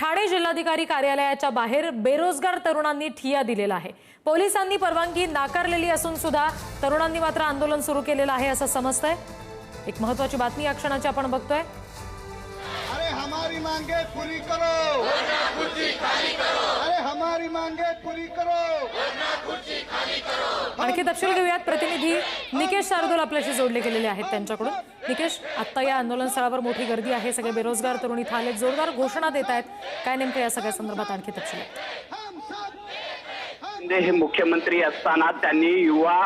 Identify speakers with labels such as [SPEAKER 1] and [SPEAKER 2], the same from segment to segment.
[SPEAKER 1] ठाणे जिल्हाधिकारी कार्यालयाच्या बाहेर बेरोजगार तरुणांनी ठिया दिलेला आहे. पोलिसांनी परवानगी नाकारलेली असून सुद्धा तरुणांनी मात्र आंदोलन सुरू केलेलं आहे असं समजतंय. एक महत्वाची बातमी या क्षणाची आपण बघतोय.
[SPEAKER 2] अरे हमारी मांगे पूरी करो. अरे हमारी मांगे पूरी करो.
[SPEAKER 1] आणखी तपशील घेऊयात. प्रतिनिधी निकेश शार्दूल आपल्याशी जोडले गेलेले आहेत त्यांच्याकडून. निकेश आत्ता या आंदोलन स्थळावर मोठी गर्दी आहे सगळे बेरोजगार तरुण इथं आले जोरदार घोषणा देत आहेत काय नेमकं या सगळ्या संदर्भात आणखी तपशील आहेत?
[SPEAKER 3] शिंदे हे मुख्यमंत्री असताना त्यांनी युवा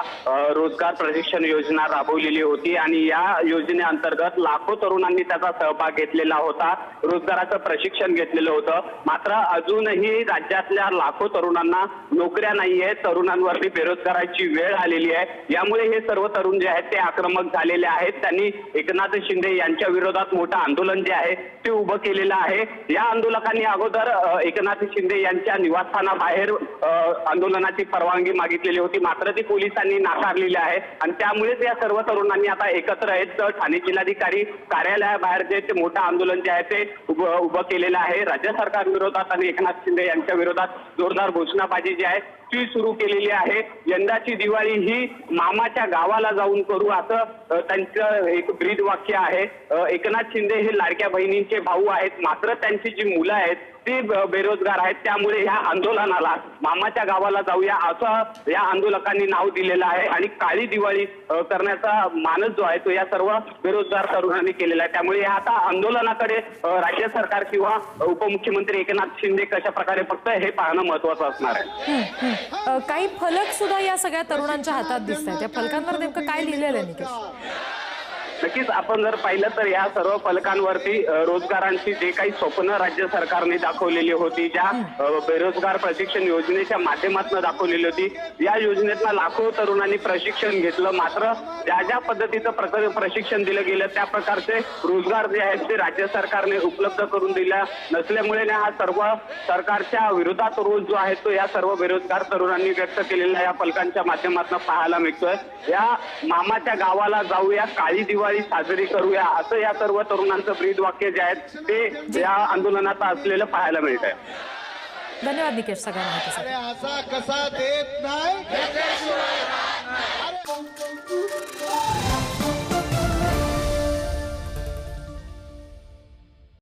[SPEAKER 3] रोजगार प्रशिक्षण योजना राबवलेली होती आणि या योजनेअंतर्गत लाखो तरुणांनी त्याचा सहभाग घेतलेला होता रोजगाराचं प्रशिक्षण घेतलेलं होतं. मात्र अजूनही राज्यातल्या लाखो तरुणांना नोकऱ्या नाहीये तरुणांवरती बेरोजगाराची वेळ आलेली आहे. यामुळे हे सर्व तरुण जे आहेत ते आक्रमक झालेले आहेत. त्यांनी एकनाथ शिंदे यांच्या विरोधात मोठं आंदोलन जे आहे ते उभं केलेलं आहे. या आंदोलकांनी अगोदर एकनाथ शिंदे यांच्या निवासस्थानाबाहेर आंदोलन आंदोलनाची परवानगी मागितलेली होती. मात्र ती पोलिसांनी नाकारलेली आहे. आणि त्यामुळेच या सर्व तरुणांनी आता एकत्र आहेत. तर ठाणे जिल्हाधिकारी कार्यालयाबाहेर जे मोठं आंदोलन जे आहे ते उभं उभं केलेलं आहे. राज्य सरकार विरोधात आणि एकनाथ शिंदे यांच्या विरोधात जोरदार घोषणाबाजी जी आहे ती सुरू केलेली आहे. यंदाची दिवाळी ही मामाच्या गावाला जाऊन करू असं त्यांचं एक ब्रीद वाक्य आहे. एकनाथ शिंदे हे लाडक्या बहिणींचे भाऊ आहेत. मात्र त्यांची जी मुलं आहेत ती बेरोजगार आहेत. त्यामुळे ह्या आंदोलनाला मामाच्या गावाला जाऊया असं या आंदोलकांनी नाव दिलेलं आहे. आणि काळी दिवाळी करण्याचा मानस जो आहे तो या सर्व बेरोजगार तरुणांनी केलेला आहे. त्यामुळे या आता आंदोलनाकडे राज्य सरकार किंवा उपमुख्यमंत्री एकनाथ शिंदे कशा प्रकारे फक्त हे पाहणं महत्वाचं असणार आहे.
[SPEAKER 1] काही फलक सुद्धा या सगळ्या तरुणांच्या हातात दिसत आहेत या फलकांवर नेमकं काय लिहिलेलं आहे निकेश?
[SPEAKER 3] नक्कीच आपण जर पाहिलं तर या सर्व फलकांवरती रोजगारांची जे काही स्वप्न राज्य सरकारने दाखवलेली होती ज्या बेरोजगार प्रशिक्षण योजनेच्या माध्यमातून दाखवलेली होती या योजनेतनं लाखो तरुणांनी प्रशिक्षण घेतलं. मात्र ज्या ज्या पद्धतीचं प्रशिक्षण दिलं गेलं त्या प्रकारचे रोजगार जे आहेत ते राज्य सरकारने उपलब्ध करून दिल्या नसल्यामुळे ना हा सर्व सरकारच्या विरोधात रोज जो आहे तो या सर्व बेरोजगार तरुणांनी व्यक्त केलेला या फलकांच्या माध्यमातून पाहायला मिळतोय. या मामाच्या गावाला जाऊया काळी दिवाळी साजरी करूया असं या सर्व तरुणांचं ब्रीद वाक्य जे आहेत ते या आंदोलनात असलेलं पाहायला मिळत आहे
[SPEAKER 1] धन्यवाद निकेश सगळ्या माहितीसाठी.
[SPEAKER 2] अरे असा कसा देत नाही?